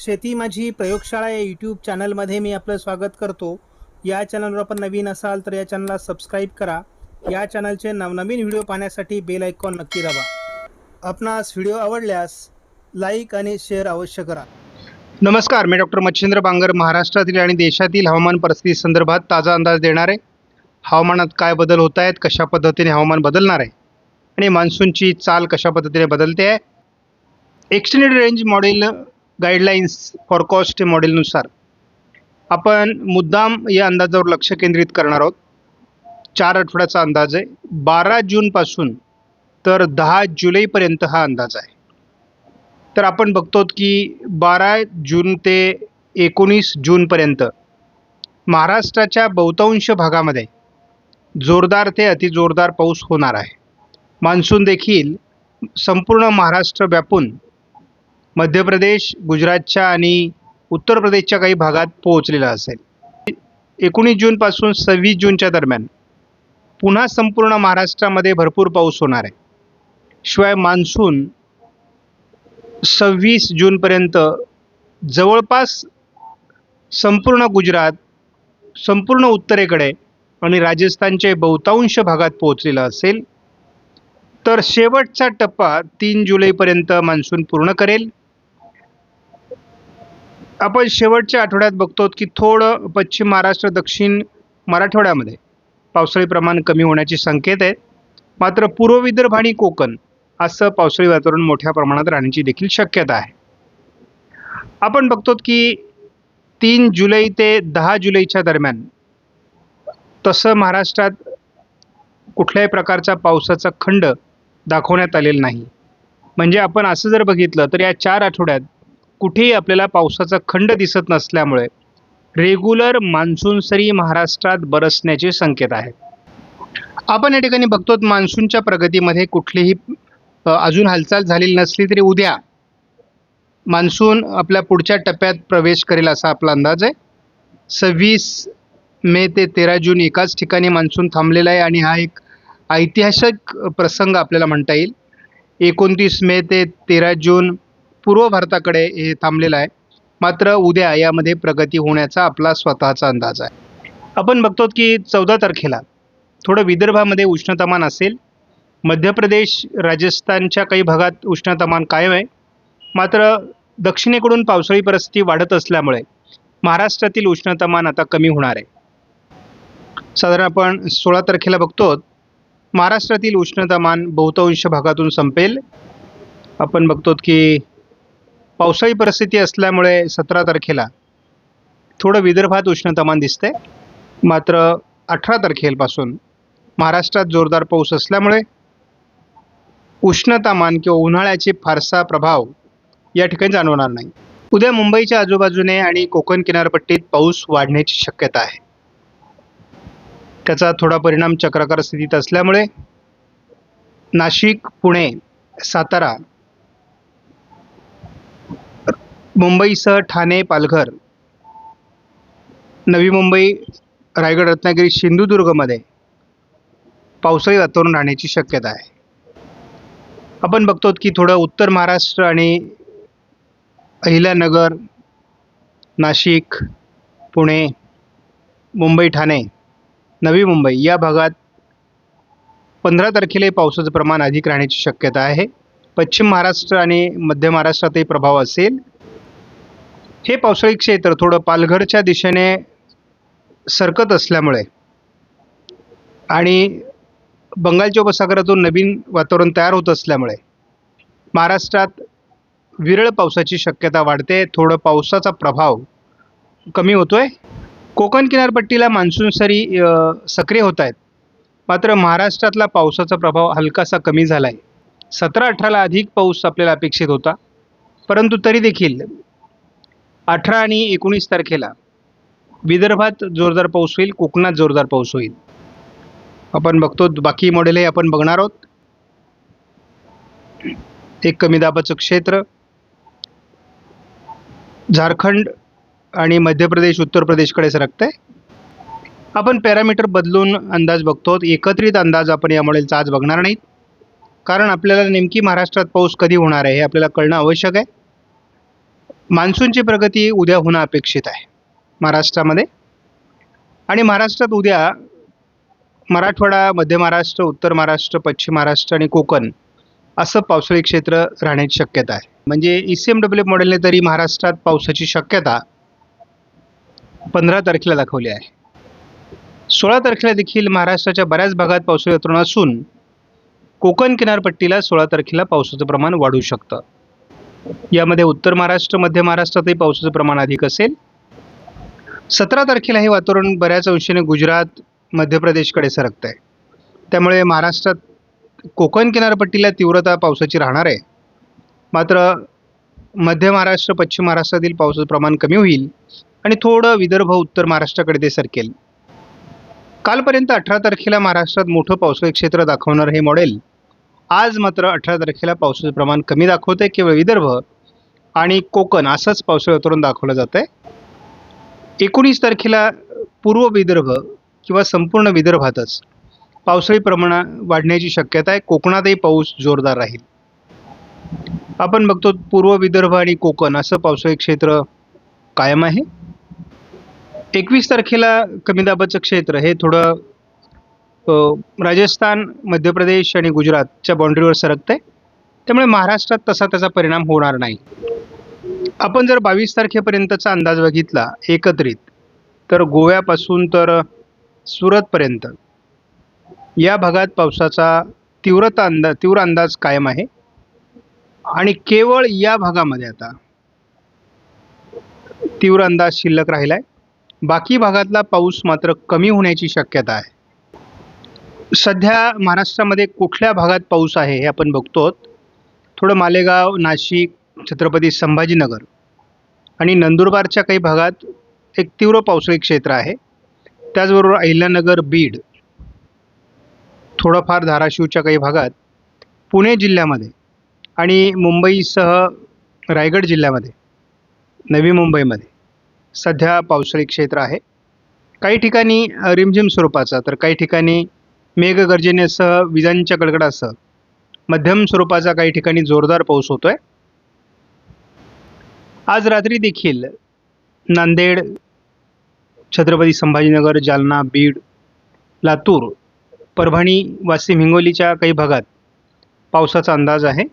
शेती माझी प्रयोगशाळा या यूट्यूब चॅनलमध्ये मी आपलं स्वागत करतो. या चॅनलवर आपण नवीन असाल तर या चॅनलला सबस्क्राईब करा. या चॅनलचे नवनवीन व्हिडिओ पाहण्यासाठी बेल आयकॉन नक्की दाबा. आपणास व्हिडिओ आवडल्यास लाईक आणि शेअर अवश्य करा. नमस्कार मी डॉक्टर मच्छिंद्र बांगर महाराष्ट्रातील आणि देशातील हवामान परिस्थिती संदर्भात ताजा अंदाज देणार. आहे हवामानात काय बदल होत आहेत कशा पद्धतीने हवामान बदलणार आहे? आणि मान्सूनची चाल कशा पद्धतीने बदलते आहे? Extended range model guidelines forecast मॉडेलनुसार आपण मुद्दाम या अंदाजावर लक्ष केंद्रित करणार आहोत. चार आठवड्याचा अंदाज आहे. बारा जूनपासून तर दहा जुलैपर्यंत हा अंदाज आहे. तर आपण बघतो की बारा जून ते एकोणीस जूनपर्यंत महाराष्ट्राच्या बहुतांश भागामध्ये जोरदार ते अतिजोरदार पाऊस होणार आहे. मान्सून देखील संपूर्ण महाराष्ट्र व्यापून मध्य प्रदेश गुजरातच्या आणि उत्तर प्रदेशच्या काही भागात पोहोचलेला असेल. एकोणीस जूनपासून सव्वीस जूनच्या दरम्यान पुन्हा संपूर्ण महाराष्ट्रामध्ये भरपूर पाऊस होणार आहे. शिवाय मान्सून सव्वीस जूनपर्यंत जवळपास संपूर्ण गुजरात संपूर्ण उत्तरेकडे आणि राजस्थानचे बहुतांश भागात पोहोचलेला असेल. तर शेवटचा टप्पा तीन जुलैपर्यंत मान्सून पूर्ण करेल. आपण शेवटच्या आठवड्यात बघतो की थोडं पश्चिम महाराष्ट्र दक्षिण मराठवाड्यामध्ये पावसाळी प्रमाण कमी होण्याचे संकेत आहेत मात्र पूर्व विदर्भ आणि कोकण असं पावसाळी वातावरण मोठ्या प्रमाणात राहण्याची देखील शक्यता आहे. आपण बघतो की तीन जुलै ते दहा जुलैच्या दरम्यान तसं महाराष्ट्रात कुठल्याही प्रकारचा पावसाचा खंड दाखवण्यात आलेला नाही. म्हणजे आपण असं जर बघितलं तर या चार आठवड्यात कुठेही आपल्याला पावसाचा खंड दिसत नसल्यामुळे रेग्युलर मान्सून सरी महाराष्ट्रात बरसण्याचे संकेत आहेत. आपण या ठिकाणी बघतो मान्सूनच्या प्रगतीमध्ये कुठलीही अजून हालचाल झालेली नसली तरी उद्या मान्सून आपल्या पुढच्या टप्प्यात प्रवेश करेल असा आपला अंदाज आहे. सव्वीस मे ते तेरा जून एकाच ठिकाणी मान्सून थांबलेला आहे आणि हा एक ऐतिहासिक प्रसंग आपल्याला म्हणता येईल. एकोणतीस मे ते तेरा जून पूर्व भारताकडे हे थांबलेलं आहे. मात्र उद्या यामध्ये प्रगती होण्याचा आपला स्वतःचा अंदाज आहे. आपण बघतो की चौदा तारखेला थोडं विदर्भामध्ये उष्णतामान असेल. मध्य प्रदेश राजस्थानच्या काही भागात उष्णतामान कायम आहे. मात्र दक्षिणेकडून पावसाळी परिस्थिती वाढत असल्यामुळे महाराष्ट्रातील उष्णतामान आता कमी होणार आहे. साधारण आपण सोळा तारखेला बघतो महाराष्ट्रातील उष्णतामान बहुतांश भागातून संपेल. आपण बघतो की पावसाळी परिस्थिती असल्यामुळे सतरा तारखेला थोडं विदर्भात उष्णतामान दिसते. मात्र अठरा तारखेपासून महाराष्ट्रात जोरदार पाऊस असल्यामुळे उष्णतामान किंवा उन्हाळ्याचे फारसा प्रभाव या ठिकाणी जाणवणार नाही. उद्या मुंबईच्या आजूबाजूने आणि कोकण किनारपट्टीत पाऊस वाढण्याची शक्यता आहे. त्याचा थोडा परिणाम चक्राकार स्थितीत असल्यामुळे नाशिक पुणे सातारा मुंबईसह ठाणे पालघर. नवी मुंबई रायगड रत्नागिरी सिंधुदुर्गमध्ये पावसाळी वातावरण राहण्याची शक्यता आहे. आपण बघतो की थोडं उत्तर महाराष्ट्र आणि अहिल्यानगर नाशिक पुणे मुंबई ठाणे नवी मुंबई या भागात पंधरा तारखेला पावसाचं प्रमाण अधिक राहण्याची शक्यता आहे. पश्चिम महाराष्ट्र आणि मध्य महाराष्ट्रातही प्रभाव असेल. हे पावसाळी क्षेत्र थोडं पालघरच्या दिशेने सरकत असल्यामुळे आणि बंगालच्या उपसागरातून नवीन वातावरण तयार होत असल्यामुळे महाराष्ट्रात विरळ पावसाची शक्यता वाढते. थोडं पावसाचा प्रभाव कमी होतोय. कोकण किनारपट्टीला मान्सून सरी सक्रिय होत आहेत. मात्र महाराष्ट्रातला पावसाचा प्रभाव हलकासा कमी झाला आहे सतरा अठराला अधिक पाऊस आपल्याला अपेक्षित होता. परंतु तरी देखील अठरा आणि एकोणीस तारखेला विदर्भात जोरदार पाऊस होईल कोकणात जोरदार पाऊस होईल. आपण बघतो बाकी मॉडेलही आपण बघणार आहोत. एक कमी दाबाचं क्षेत्र. झारखंड आणि मध्य प्रदेश उत्तर प्रदेशकडे सरकत आहे. आपण पॅरामीटर बदलून अंदाज बघतो एकत्रित अंदाज आपण या मॉडेलचा आज बघणार नाहीत. कारण आपल्याला नेमकी महाराष्ट्रात पाऊस कधी होणार आहे हे आपल्याला कळणं आवश्यक आहे. मान्सूनची प्रगती उद्या होणं अपेक्षित आहे. महाराष्ट्रामध्ये. आणि महाराष्ट्रात उद्या मराठवाडा मध्य महाराष्ट्र उत्तर महाराष्ट्र पश्चिम महाराष्ट्र आणि कोकण असं पावसाळी क्षेत्र राहण्याची शक्यता आहे. म्हणजे ई सी एम डब्ल्यू मॉडेलने तरी महाराष्ट्रात पावसाची शक्यता पंधरा तारखेला दाखवली आहे. सोळा तारखेला देखील महाराष्ट्राच्या बऱ्याच भागात पावसाळी वातावरण असून कोकण किनारपट्टीला सोळा तारखेला पावसाचं प्रमाण वाढू शकतं. यामध्ये उत्तर महाराष्ट्र मध्य महाराष्ट्रातही पावसाचं प्रमाण अधिक असेल. सतरा तारखेला हे वातावरण बऱ्याच अंशाने गुजरात मध्य प्रदेशकडे सरकत आहे त्यामुळे महाराष्ट्रात कोकण किनारपट्टीला तीव्रता पावसाची राहणार आहे. मात्र मध्य महाराष्ट्र पश्चिम महाराष्ट्रातील पावसाचं प्रमाण कमी होईल आणि थोडं विदर्भ उत्तर महाराष्ट्राकडे ते सरकेल. कालपर्यंत अठरा तारखेला महाराष्ट्रात मोठं पावसाळी क्षेत्र दाखवणार हे मॉडेल आज मात्र अठरा तारखेला पावसाचं प्रमाण कमी दाखवतं आहे केवळ विदर्भ आणि कोकण असंच पावसाळी वातावरण दाखवलं जात आहे एकोणीस तारखेला पूर्व विदर्भ किंवा संपूर्ण विदर्भातच पावसाळी प्रमाण वाढण्याची शक्यता आहे. कोकणातही पाऊस जोरदार राहील. आपण बघतो पूर्व विदर्भ आणि कोकण असं पावसाळी क्षेत्र कायम आहे. एकवीस तारखेला कमी दाबाचं क्षेत्र हे थोडं राजस्थान मध्य प्रदेश आणि गुजरातच्या बाउंड्रीवर सरकतं आहे त्यामुळे महाराष्ट्रात तसा त्याचा परिणाम होणार नाही. आपण जर बावीस तारखेपर्यंतचा अंदाज बघितला एकत्रित तर गोव्यापासून तर सुरतपर्यंत या भागात पावसाचा तीव्रता अंदाज तीव्र अंदाज कायम आहे. आणि केवळ या भागामध्ये आता तीव्र अंदाज शिल्लक राहिला आहे बाकी भागातला पाऊस मात्र कमी होण्याची शक्यता आहे. सध्या महाराष्ट्रामध्ये कुठल्या भागात पाऊस आहे हे आपण बघतो. थोडं मालेगाव नाशिक छत्रपती संभाजीनगर आणि नंदुरबारच्या काही भागात एक तीव्र पावसाळी क्षेत्र आहे. त्याचबरोबर अहिल्यानगर बीड थोडंफार धाराशिवच्या काही भागात पुणे जिल्ह्यामध्ये आणि मुंबईसह रायगड जिल्ह्यामध्ये नवी मुंबईमध्ये सध्या पावसाळी क्षेत्र आहे. काही ठिकाणी रिमझिम स्वरूपाचा तर काही ठिकाणी मेघगर्जनेसह विजांच्या कडकडासह मध्यम स्वरूपाचा काही ठिकाणी जोरदार पाऊस होतोय. आज रात्री देखील नांदेड छत्रपती संभाजीनगर जालना बीड लातूर परभणी वाशिम हिंगोलीच्या काही भागात पावसाचा अंदाज आहे.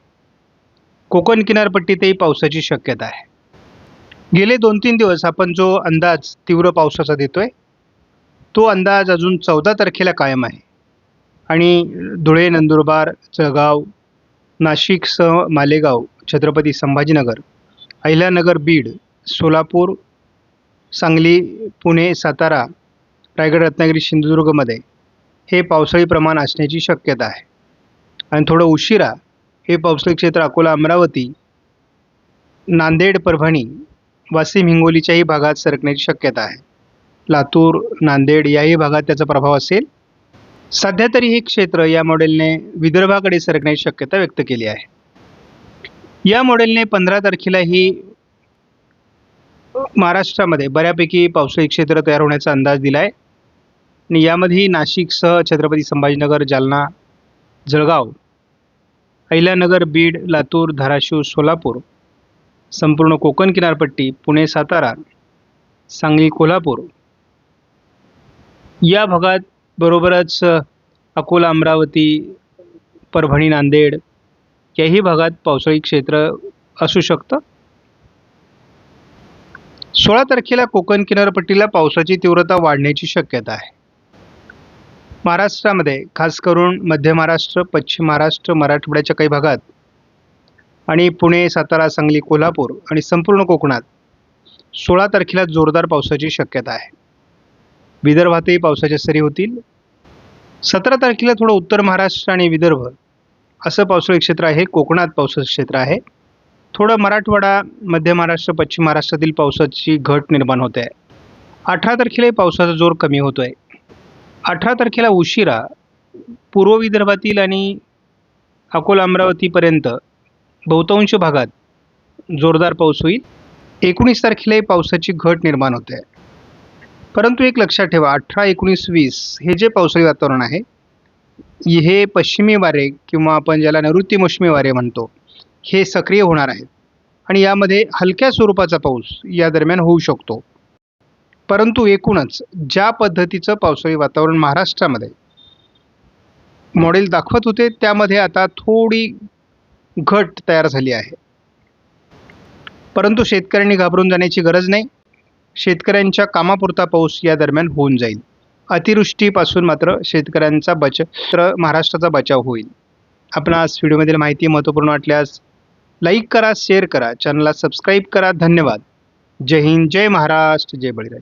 कोकण किनारपट्टीतही पावसाची शक्यता आहे. गेले दोन तीन दिवस आपण जो अंदाज तीव्र पावसाचा देतोय तो अंदाज अजून चौदा तारखेला कायम आहे. आणि धुळे नंदुरबार जळगाव नाशिकसह मालेगाव छत्रपती संभाजीनगर अहिल्यानगर बीड सोलापूर सांगली पुणे सातारा रायगड रत्नागिरी सिंधुदुर्गमध्ये हे पावसाळी प्रमाण असण्याची शक्यता आहे. आणि थोडं उशिरा हे पावसाळी क्षेत्र अकोला अमरावती नांदेड परभणी वाशिम हिंगोलीच्याही भागात सरकण्याची शक्यता आहे. लातूर नांदेड याही भागात त्याचा प्रभाव असेल. सध्या तरी हे क्षेत्र या मॉडेलने विदर्भाकडे सरकण्याची शक्यता व्यक्त केली आहे. या मॉडेलने पंधरा तारखेलाही महाराष्ट्रामध्ये बऱ्यापैकी पावसाळी क्षेत्र तयार होण्याचा अंदाज दिला आहे आणि यामध्येही नाशिकसह छत्रपती संभाजीनगर जालना जळगाव अहिल्यानगर बीड लातूर धाराशिव सोलापूर संपूर्ण कोकण किनारपट्टी पुणे सातारा सांगली कोल्हापूर या भागात बरोबरच अकोला अमरावती परभणी नांदेड याही भागात पावसाळी क्षेत्र असू शकतं. सोळा तारखेला कोकण किनारपट्टीला पावसाची तीव्रता वाढण्याची शक्यता आहे. महाराष्ट्रामध्ये खास करून मध्य महाराष्ट्र पश्चिम महाराष्ट्र मराठवाड्याच्या काही भागात आणि पुणे सातारा सांगली कोल्हापूर आणि संपूर्ण कोकणात सोळा तारखेला जोरदार पावसाची शक्यता आहे. विदर्भातही पावसाच्या सरी होतील. सतरा तारखेला थोडं उत्तर महाराष्ट्र आणि विदर्भ असं पावसाळी क्षेत्र आहे कोकणात पावसाचं क्षेत्र आहे. थोडं मराठवाडा मध्य महाराष्ट्र पश्चिम महाराष्ट्रातील पावसाची घट निर्माण होते. आहे अठरा तारखेलाही पावसाचा जोर कमी होतो आहे अठरा तारखेला उशिरा पूर्व विदर्भातील आणि अकोला अमरावतीपर्यंत बहुतांश भागात जोरदार पाऊस होईल. एकोणीस तारखेलाही पावसाची घट निर्माण होते. आहे परंतु एक लक्षात ठेवा अठरा एकोणीस वीस हे जे पावसाळी वातावरण आहे हे पश्चिमी वारे किंवा आपण ज्याला नैऋत्य मोसमी वारे म्हणतो हे सक्रिय होणार आहेत आणि यामध्ये हलक्या स्वरूपाचा पाऊस या दरम्यान होऊ शकतो. परंतु एकूणच ज्या पद्धतीचं पावसाळी वातावरण महाराष्ट्रामध्ये मॉडेल दाखवत होते त्यामध्ये आता थोडी घट तयार झाली आहे. परंतु शेतकऱ्यांनी घाबरून जाण्याची गरज नाही. शेतकऱ्यांच्या कामापुरता पाऊस या दरम्यान होऊन जाईल. अतिवृष्टीपासून मात्र शेतकऱ्यांचा बच तर महाराष्ट्राचा बचाव होईल. आपणास व्हिडिओमधील माहिती महत्त्वपूर्ण वाटल्यास लाईक करा शेअर करा चॅनलला सबस्क्राईब करा. धन्यवाद. जय हिंद जय महाराष्ट्र जय बळीराज.